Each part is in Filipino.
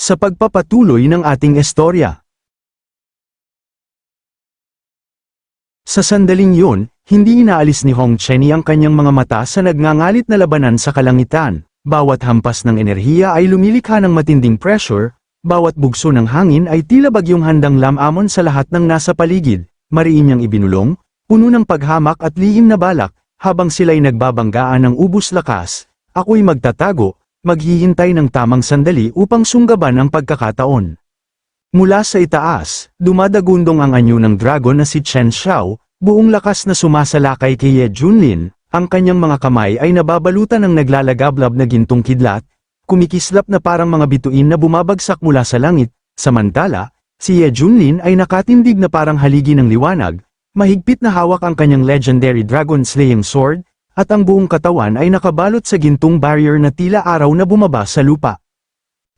sa pagpapatuloy ng ating istorya. Sa sandaling yun, hindi inaalis ni Hong Chenny ang kanyang mga mata sa nagngangalit na labanan sa kalangitan. Bawat hampas ng enerhiya ay lumilikha ng matinding pressure, bawat bugso ng hangin ay tila bagyong handang lamamon sa lahat ng nasa paligid, mariin niyang ibinulong, puno ng paghamak at lihim na balak, habang sila'y nagbabanggaan ng ubus lakas, ako'y magtatago, maghihintay ng tamang sandali upang sunggaban ang pagkakataon. Mula sa itaas, dumadagundong ang anyo ng dragon na si Chen Xiao, buong lakas na sumasalakay kay Ye Junlin, ang kanyang mga kamay ay nababalutan ng naglalagablab na gintong kidlat, kumikislap na parang mga bituin na bumabagsak mula sa langit, samantala, si Ye Junlin ay nakatindig na parang haligi ng liwanag, mahigpit na hawak ang kanyang legendary dragon slaying sword, at ang buong katawan ay nakabalot sa gintong barrier na tila araw na bumaba sa lupa.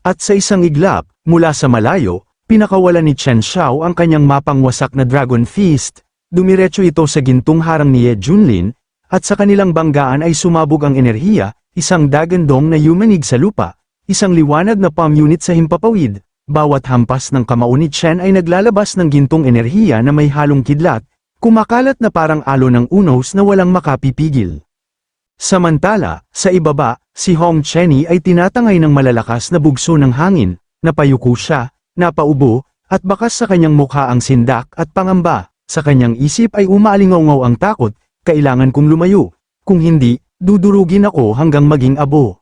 At sa isang iglap, mula sa malayo, pinakawalan ni Chen Xiao ang kanyang mapangwasak na Dragon Feast, dumiretso ito sa gintong harang ni Ye Junlin, at sa kanilang banggaan ay sumabog ang enerhiya, isang dagandong na yumanig sa lupa, isang liwanag na palm unit sa himpapawid, bawat hampas ng kamao ni Chen ay naglalabas ng gintong enerhiya na may halong kidlat, kumakalat na parang alo ng unos na walang makapipigil. Samantala, sa ibaba, si Hong Chenny ay tinatangay ng malalakas na bugso ng hangin, napayuko siya, napaubo, at bakas sa kanyang mukha ang sindak at pangamba, sa kanyang isip ay umaalingaw ang takot, kailangan kong lumayo, kung hindi, dudurugin ako hanggang maging abo.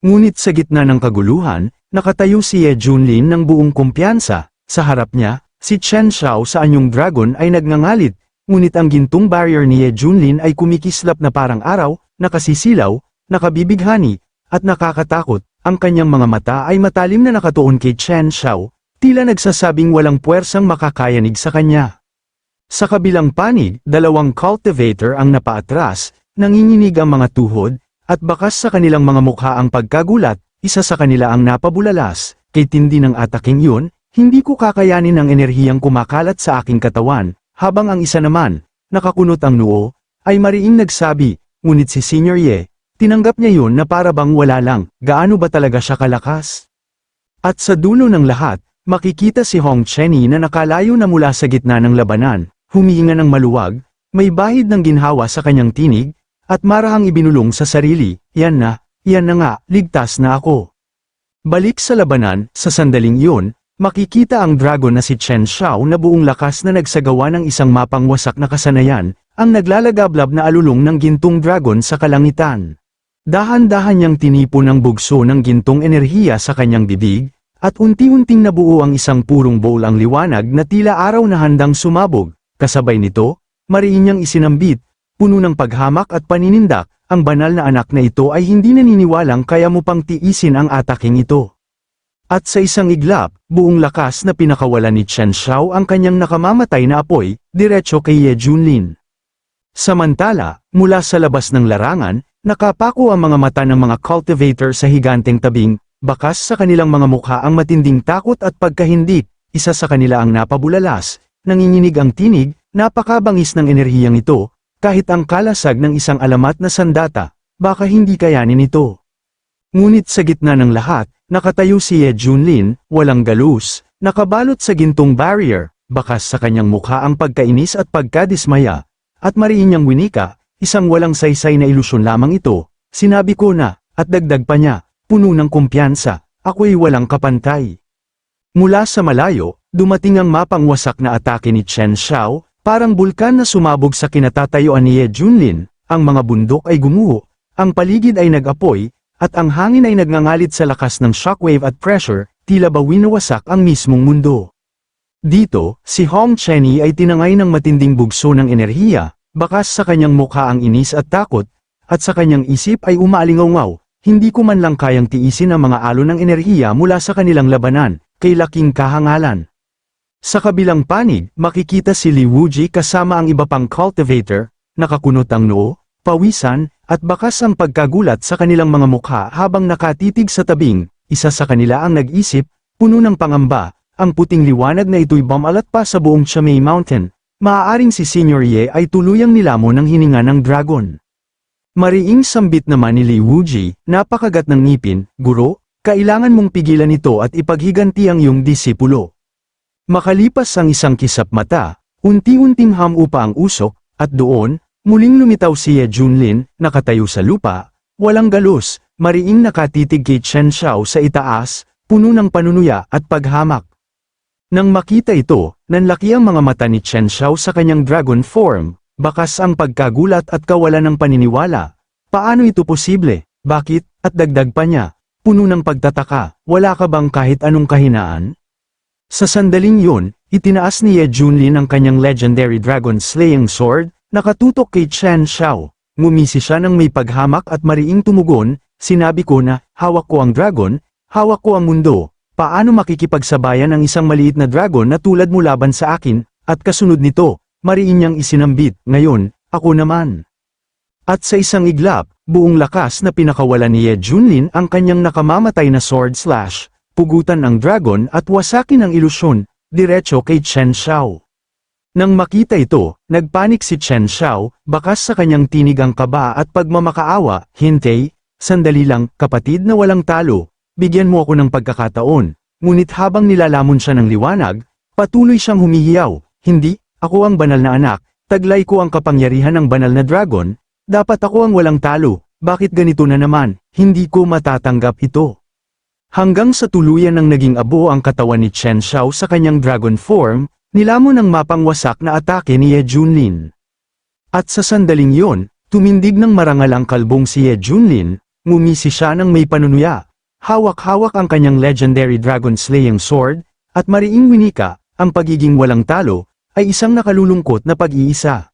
Ngunit sa gitna ng kaguluhan, nakatayo si Ye Junlin ng buong kumpiyansa, sa harap niya, si Chen Xiao sa anyong dragon ay nagngangalit, ngunit ang gintong barrier ni Ye Junlin ay kumikislap na parang araw, nakasisilaw, nakabibighani, at nakakatakot, ang kanyang mga mata ay matalim na nakatuon kay Chen Xiao, tila nagsasabing walang puwersang makakayanig sa kanya. Sa kabilang panig, dalawang cultivator ang napaatras, nanginginig ang mga tuhod, at bakas sa kanilang mga mukha ang pagkagulat, isa sa kanila ang napabulalas, kay tindi ng ataking yun, hindi ko kakayanin ang enerhiyang kumakalat sa aking katawan, habang ang isa naman, nakakunot ang noo, ay mariing nagsabi, ngunit si Senior Ye, tinanggap niya yun na para bang wala lang, gaano ba talaga siya kalakas? At sa dulo ng lahat, makikita si Hong Chenny na nakalayo na mula sa gitna ng labanan, humihinga ng maluwag, may bahid ng ginhawa sa kanyang tinig, at marahang ibinulong sa sarili, yan na, yan na nga, ligtas na ako. Balik sa labanan, sa sandaling yun, makikita ang dragon na si Chen Xiao na buong lakas na nagsagawa ng isang mapangwasak na kasanayan, ang naglalagablab na alulong ng gintong dragon sa kalangitan. Dahan-dahan niyang tinipon ang bugso ng gintong enerhiya sa kanyang bibig, at unti-unting nabuo ang isang purong bowl ang liwanag na tila araw na handang sumabog, kasabay nito, mariin niyang isinambit, puno ng paghamak at paninindak, ang banal na anak na ito ay hindi naniniwalang kaya mo pang tiisin ang ataking ito. At sa isang iglap, buong lakas na pinakawalan ni Chen Xiao ang kanyang nakamamatay na apoy, diretso kay Ye Junlin. Samantala, mula sa labas ng larangan, nakapako ang mga mata ng mga cultivator sa higanteng tabing, bakas sa kanilang mga mukha ang matinding takot at pagkahindik, isa sa kanila ang napabulalas, nanginginig ang tinig, napakabangis ng enerhiyang ito, kahit ang kalasag ng isang alamat na sandata, baka hindi kayanin ito. Ngunit sa gitna ng lahat, nakatayo si Ye Junlin, walang galus, nakabalot sa gintong barrier, bakas sa kanyang mukha ang pagkainis at pagkadismaya, at mariin niyang winika, isang walang saysay na ilusyon lamang ito, sinabi ko na, at dagdag pa niya, puno ng kumpiyansa, ako'y walang kapantay. Mula sa malayo, dumating ang mapangwasak na atake ni Chen Xiao, parang bulkan na sumabog sa kinatatayuan ni Ye Junlin, ang mga bundok ay gumuho, ang paligid ay nag-apoy, at ang hangin ay nagngangalit sa lakas ng shockwave at pressure, tila ba winawasak ang mismong mundo. Dito, si Hong Chenny ay tinangay ng matinding bugso ng enerhiya, bakas sa kanyang mukha ang inis at takot, at sa kanyang isip ay umaalingaw hindi ko man lang kayang tiisin ang mga alon ng enerhiya mula sa kanilang labanan, kay laking kahangalan. Sa kabilang panig, makikita si Li Wuji kasama ang iba pang cultivator, nakakunot ang noo, pawisan, at bakas ang pagkagulat sa kanilang mga mukha habang nakatitig sa tabing, isa sa kanila ang nag-isip, puno ng pangamba, ang puting liwanag na ito'y bumalat pa sa buong Chamay Mountain, maaaring si Senior Ye ay tuluyang nilamo ng hininga ng dragon. Mariing sambit naman ni Li Wuji, napakagat ng ngipin, guro, kailangan mong pigilan ito at ipaghiganti ang iyong disipulo. Makalipas ang isang kisap mata, unti-unting hamupa ang usok, at doon, muling lumitaw si Ye Junlin, nakatayo sa lupa, walang galos, mariing nakatitig kay Chen Xiao sa itaas, puno ng panunuya at paghamak. Nang makita ito, nanlaki ang mga mata ni Chen Xiao sa kanyang dragon form, bakas ang pagkagulat at kawalan ng paniniwala. Paano ito posible? Bakit? At dagdag pa niya, puno ng pagtataka, wala ka bang kahit anong kahinaan? Sa sandaling yun, itinaas ni Ye Junlin ang kanyang legendary dragon slaying sword, nakatutok kay Chen Xiao. Ngumisi siya ng may paghamak at mariing tumugon, sinabi ko na, hawak ko ang dragon, hawak ko ang mundo, paano makikipagsabayan ang isang maliit na dragon na tulad mo laban sa akin, at kasunod nito, mariin niyang isinambit, ngayon, ako naman. At sa isang iglap, buong lakas na pinakawalan ni Ye Junlin ang kanyang nakamamatay na sword slash, pugutan ang dragon at wasakin ang ilusyon, diretso kay Chen Xiao. Nang makita ito, nagpanik si Chen Xiao, bakas sa kanyang tinig ang kaba at pagmamakaawa, hintay, sandali lang, kapatid na walang talo, bigyan mo ako ng pagkakataon. Ngunit habang nilalamon siya ng liwanag, patuloy siyang humihiyaw, hindi, ako ang banal na anak, taglay ko ang kapangyarihan ng banal na dragon, dapat ako ang walang talo, bakit ganito na naman, hindi ko matatanggap ito. Hanggang sa tuluyan ng naging abo ang katawan ni Chen Xiao sa kanyang dragon form, nilamon ng mapangwasak na atake ni Ye Junlin. At sa sandaling yon, tumindig ng marangal ang kalbong si Ye Junlin, ngumisi siya ng may panunuya, hawak-hawak ang kanyang legendary dragon slaying sword, at mariing winika, ang pagiging walang talo, ay isang nakalulungkot na pag-iisa.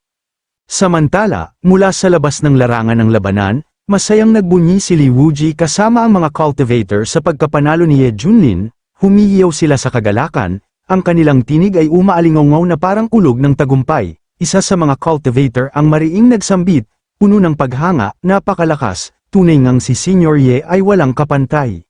Samantala, mula sa labas ng larangan ng labanan, masayang nagbunyi si Li Wuji kasama ang mga cultivator sa pagkapanalo ni Ye Junlin, humihiyaw sila sa kagalakan, ang kanilang tinig ay umaalingaw na parang kulog ng tagumpay, isa sa mga cultivator ang mariing nagsambit, puno ng paghanga, napakalakas, tunay ngang si Senior Ye ay walang kapantay.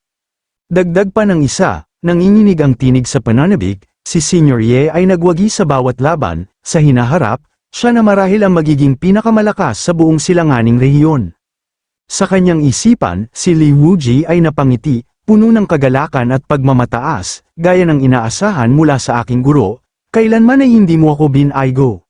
Dagdag pa ng isa, nanginginig ang tinig sa pananabik, si Senior Ye ay nagwagi sa bawat laban, sa hinaharap, siya na marahil ang magiging pinakamalakas sa buong silanganing rehiyon. Sa kanyang isipan, si Li Wuji ay napangiti, puno ng kagalakan at pagmamataas, gaya ng inaasahan mula sa aking guro, kailanman ay hindi mo ako binaygo.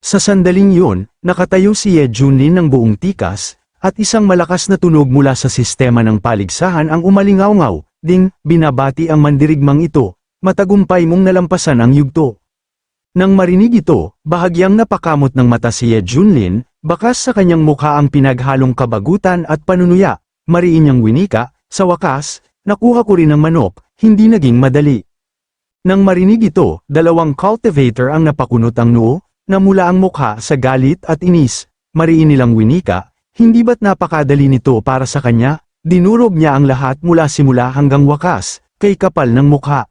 Sa sandaling yun, nakatayo si Ye Junlin ng buong tikas, at isang malakas na tunog mula sa sistema ng paligsahan ang umalingaw ding, binabati ang mandirigmang ito, matagumpay mong nalampasan ang yugto. Nang marinig ito, bahagyang napakamot ng mata si Ye Junlin, bakas sa kanyang mukha ang pinaghalong kabagutan at panunuya, mariin niyang winika, sa wakas, nakuha ko rin ang manok, hindi naging madali. Nang marinig ito, dalawang cultivator ang napakunot ang noo, namula ang mukha sa galit at inis, mariin nilang winika, hindi ba't napakadali nito para sa kanya, dinurog niya ang lahat mula simula hanggang wakas, kay kapal ng mukha.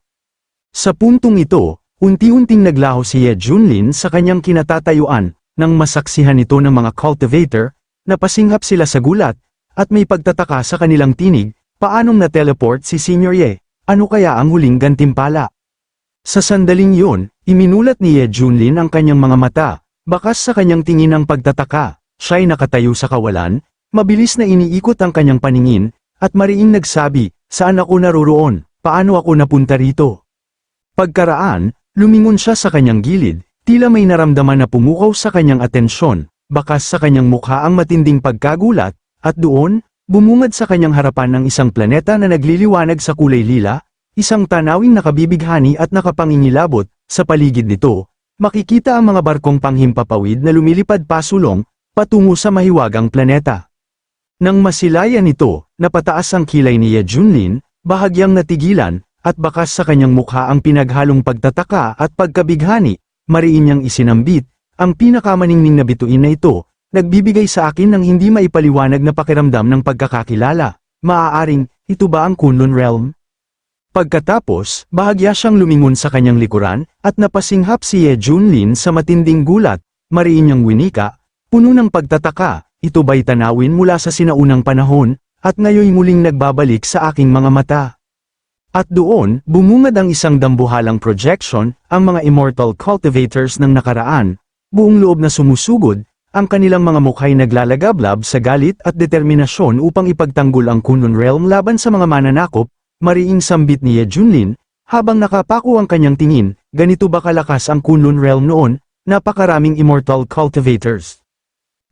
Sa puntong ito, Unti-unting naglaho si Ye Junlin sa kanyang kinatatayuan, nang masaksihan ito ng mga cultivator, napasinghap sila sa gulat, at may pagtataka sa kanilang tinig, paanong na-teleport si Senior Ye, ano kaya ang huling gantimpala? Sa sandaling yun, iminulat ni Ye Junlin ang kanyang mga mata, bakas sa kanyang tingin ang pagtataka, siya'y nakatayo sa kawalan, mabilis na iniikot ang kanyang paningin, at mariing nagsabi, saan ako naroroon, paano ako napunta rito? Pagkaraan, Lumingon siya sa kanyang gilid, tila may naramdaman na pumukaw sa kanyang atensyon, bakas sa kanyang mukha ang matinding pagkagulat, at doon, bumungad sa kanyang harapan ng isang planeta na nagliliwanag sa kulay lila, isang tanawing nakabibighani at nakapangingilabot, sa paligid nito, makikita ang mga barkong panghimpapawid na lumilipad pasulong, patungo sa mahiwagang planeta. Nang masilayan ito, napataas ang kilay ni Ye Junlin, bahagyang natigilan, at bakas sa kanyang mukha ang pinaghalong pagtataka at pagkabighani, mariin niyang isinambit, ang pinakamaningning na bituin na ito, nagbibigay sa akin ng hindi maipaliwanag na pakiramdam ng pagkakakilala, maaaring, ito ba ang Kunlun Realm? Pagkatapos, bahagya siyang lumingon sa kanyang likuran, at napasinghap si Ye Junlin sa matinding gulat, mariin niyang winika, puno ng pagtataka, ito ba'y tanawin mula sa sinaunang panahon, at ngayon muling nagbabalik sa aking mga mata. At doon, bumungad ang isang dambuhalang projection, ang mga immortal cultivators ng nakaraan, buong loob na sumusugod, ang kanilang mga mukha'y naglalagablab sa galit at determinasyon upang ipagtanggol ang Kunlun Realm laban sa mga mananakop, mariing sambit ni Ye Junlin, habang nakapako ang kanyang tingin, ganito ba kalakas ang Kunlun Realm noon, napakaraming immortal cultivators.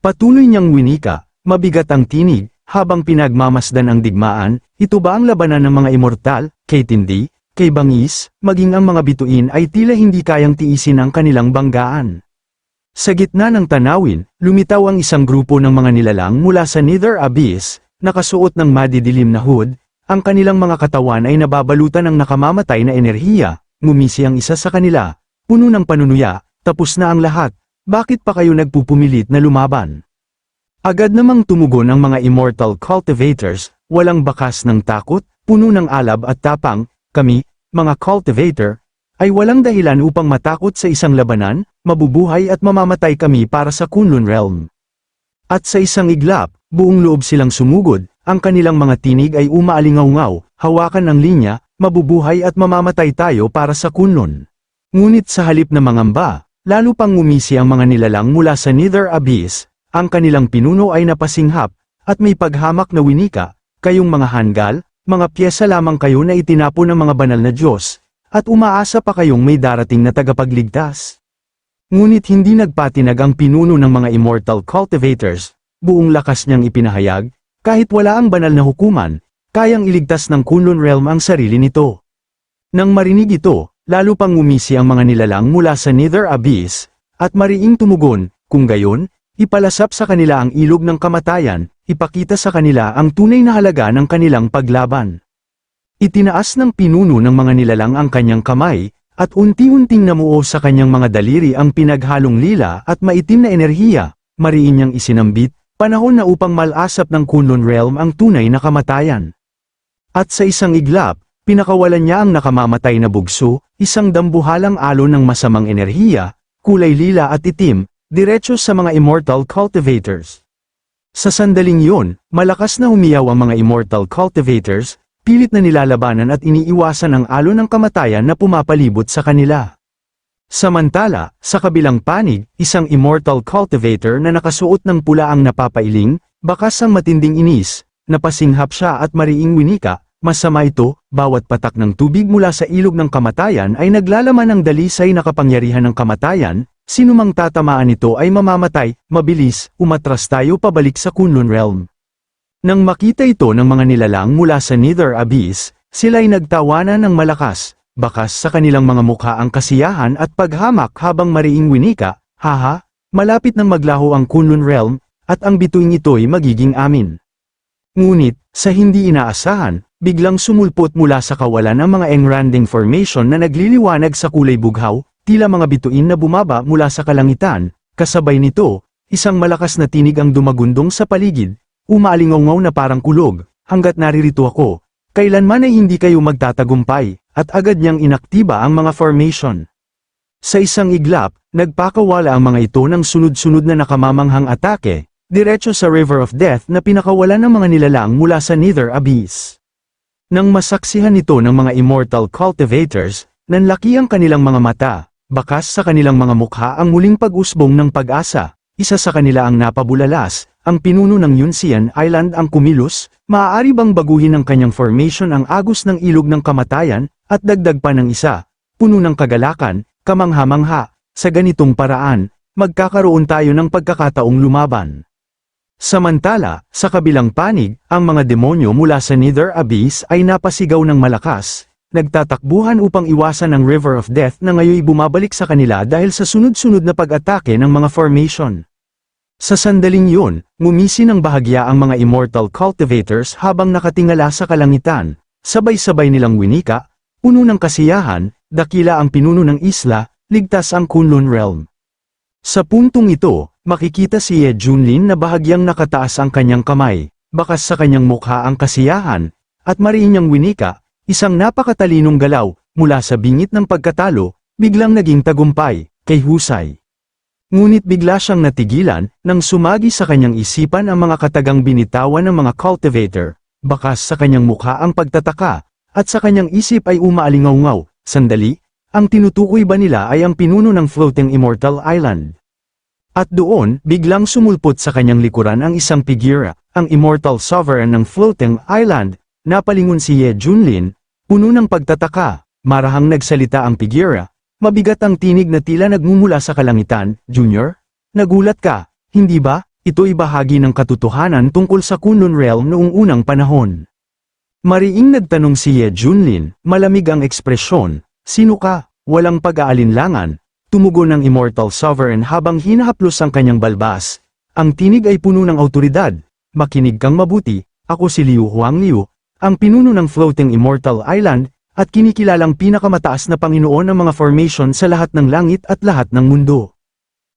Patuloy niyang winika, mabigat ang tinig, habang pinagmamasdan ang digmaan, ito ba ang labanan ng mga immortal, kay Tindi, kay Bangis, maging ang mga bituin ay tila hindi kayang tiisin ang kanilang banggaan. Sa gitna ng tanawin, lumitaw ang isang grupo ng mga nilalang mula sa Nether Abyss, nakasuot ng madidilim na hood, ang kanilang mga katawan ay nababalutan ng nakamamatay na enerhiya, ngumisi ang isa sa kanila, puno ng panunuya, tapos na ang lahat, bakit pa kayo nagpupumilit na lumaban? Agad namang tumugon ang mga immortal cultivators, walang bakas ng takot, puno ng alab at tapang, kami, mga cultivator, ay walang dahilan upang matakot sa isang labanan, mabubuhay at mamamatay kami para sa Kunlun Realm. At sa isang iglap, buong loob silang sumugod, ang kanilang mga tinig ay umaalingaw-ngaw, hawakan ng linya, mabubuhay at mamamatay tayo para sa Kunlun. Ngunit sa halip na mangamba, lalo pang ngumisi ang mga nilalang mula sa Nether Abyss, ang kanilang pinuno ay napasinghap, at may paghamak na winika, kayong mga hanggal, mga pyesa lamang kayo na itinapon ng mga banal na Diyos, at umaasa pa kayong may darating na tagapagligtas. Ngunit hindi nagpatinag ang pinuno ng mga immortal cultivators, buong lakas niyang ipinahayag, kahit wala ang banal na hukuman, kayang iligtas ng Kunlun Realm ang sarili nito. Nang marinig ito, lalo pang umisi ang mga nilalang mula sa Nether Abyss, at mariing tumugon, kung gayon, ipalasap sa kanila ang ilog ng kamatayan, ipakita sa kanila ang tunay na halaga ng kanilang paglaban. Itinaas ng pinuno ng mga nilalang ang kanyang kamay, at unti-unting namuo sa kanyang mga daliri ang pinaghalong lila at maitim na enerhiya, mariin niyang isinambit, panahon na upang malasap ng Kunlun Realm ang tunay na kamatayan. At sa isang iglap, pinakawalan niya ang nakamamatay na bugso, isang dambuhalang alon ng masamang enerhiya, kulay lila at itim, diretso sa mga immortal cultivators. Sa sandaling yun, malakas na humiyaw ang mga immortal cultivators, pilit na nilalabanan at iniiwasan ang alon ng kamatayan na pumapalibot sa kanila. Samantala, sa kabilang panig, isang immortal cultivator na nakasuot ng pula ang napapailing, bakas ang matinding inis, napasinghap siya at mariing winika, masama ito, bawat patak ng tubig mula sa ilog ng kamatayan ay naglalaman ng dalisay na kapangyarihan ng kamatayan, sinumang tatamaan nito ay mamamatay, mabilis, umatras tayo pabalik sa Kunlun Realm. Nang makita ito ng mga nilalang mula sa Nether Abyss, sila'y nagtawanan ng malakas, bakas sa kanilang mga mukha ang kasiyahan at paghamak habang mariing winika, haha, malapit nang maglaho ang Kunlun Realm, at ang bituing ito'y magiging amin. Ngunit, sa hindi inaasahan, biglang sumulpot mula sa kawalan ang mga engranding formation na nagliliwanag sa kulay bughaw, tila mga bituin na bumaba mula sa kalangitan, kasabay nito, isang malakas na tinig ang dumagundong sa paligid, Umaalingaw na parang kulog, hanggat naririto ako, kailanman ay hindi kayo magtatagumpay, at agad niyang inaktiba ang mga formation. Sa isang iglap, nagpakawala ang mga ito ng sunod-sunod na nakamamanghang atake, diretso sa River of Death na pinakawalan ng mga nilalang mula sa Nether Abyss. Nang masaksihan ito ng mga immortal cultivators, nanlaki ang kanilang mga mata, bakas sa kanilang mga mukha ang muling pag-usbong ng pag-asa, isa sa kanila ang napabulalas, ang pinuno ng Yunsian Island ang kumilos, maaari bang baguhin ng kanyang formation ang agos ng ilog ng kamatayan, at dagdag pa ng isa, puno ng kagalakan, kamangha-mangha, sa ganitong paraan, magkakaroon tayo ng pagkakataong lumaban. Samantala, sa kabilang panig, ang mga demonyo mula sa Nether Abyss ay napasigaw ng malakas, nagtatakbuhan upang iwasan ang River of Death na ngayoy bumabalik sa kanila dahil sa sunod-sunod na pag-atake ng mga formation. Sa sandaling yun, ngumisi ng bahagya ang mga immortal cultivators habang nakatingala sa kalangitan, sabay-sabay nilang winika, puno ng kasiyahan, dakila ang pinuno ng isla, ligtas ang Kunlun Realm. Sa puntong ito, makikita si Ye Junlin na bahagyang nakataas ang kanyang kamay, bakas sa kanyang mukha ang kasiyahan, at mariin niyang winika, isang napakatalinong galaw, mula sa bingit ng pagkatalo, biglang naging tagumpay, kay Husay. Ngunit bigla siyang natigilan, nang sumagi sa kanyang isipan ang mga katagang binitawan ng mga cultivator, bakas sa kanyang mukha ang pagtataka, at sa kanyang isip ay umaalingaw-ngaw, sandali, ang tinutukoy ba nila ay ang pinuno ng floating immortal island? At doon, biglang sumulpot sa kanyang likuran ang isang figura, ang immortal sovereign ng floating island, napalingon si Ye Junlin, puno ng pagtataka, marahang nagsalita ang figura, mabigat ang tinig na tila nagmumula sa kalangitan, Junior? Nagulat ka, hindi ba? Ito'y bahagi ng katotohanan tungkol sa Kunlun Realm noong unang panahon. Mariing nagtanong si Ye Junlin, malamig ang ekspresyon, sino ka? Walang pag-aalinlangan, tumugon ng Immortal Sovereign habang hinahaplos ang kanyang balbas. Ang tinig ay puno ng autoridad, makinig kang mabuti, ako si Liu Huangliu, ang pinuno ng Floating Immortal Island, at kinikilalang pinakamataas na Panginoon ng mga formation sa lahat ng langit at lahat ng mundo.